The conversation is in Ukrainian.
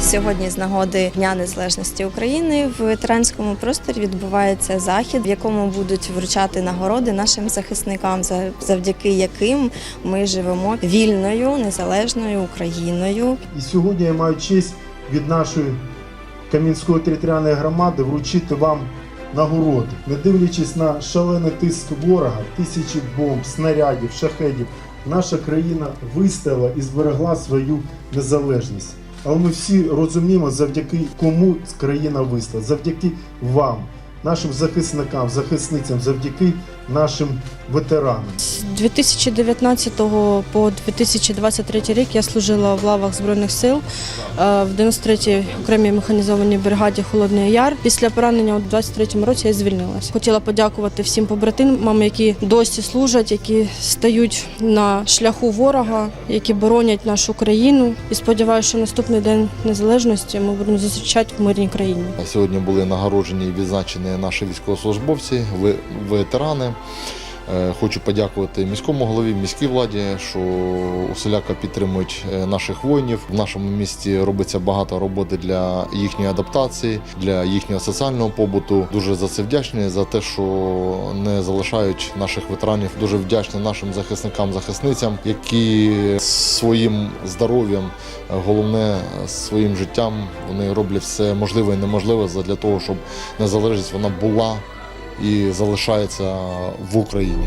Сьогодні з нагоди Дня Незалежності України в ветеранському просторі відбувається захід, в якому будуть вручати нагороди нашим захисникам, за- завдяки яким ми живемо вільною незалежною Україною. І сьогодні я маю честь від нашої Кам'янської територіальної громади вручити вам нагороди. Не дивлячись на шалений тиск ворога, тисячі бомб, снарядів, шахедів, наша країна вистояла і зберегла свою незалежність. Але ми всі розуміємо, завдяки кому країна вистояла, завдяки вам, нашим захисникам, захисницям, завдяки нашим ветеранам. З 2019 по 2023 рік я служила в лавах Збройних сил е, в 93-й окремій механізованій бригаді Холодний Яр. Після поранення у 23-му році я звільнилася. Хотіла подякувати всім побратимам, які досі служать, які стають на шляху ворога, які боронять нашу країну. І сподіваюся, що наступний день незалежності ми будемо зустрічати в мирній країні. Сьогодні були нагороджені і відзначені наші військовослужбовці, ви- ветерани. Е, Хочу подякувати міському голові, міській владі, що усіляко підтримують е, наших воїнів. В нашому місті робиться багато роботи для їхньої адаптації, для їхнього соціального побуту. Дуже за це вдячні за те, що не залишають наших ветеранів. Дуже вдячні нашим захисникам, захисницям, які своїм здоров'ям, головне своїм життям, вони роблять все можливе і неможливе для того, щоб незалежність вона була і залишається в Україні.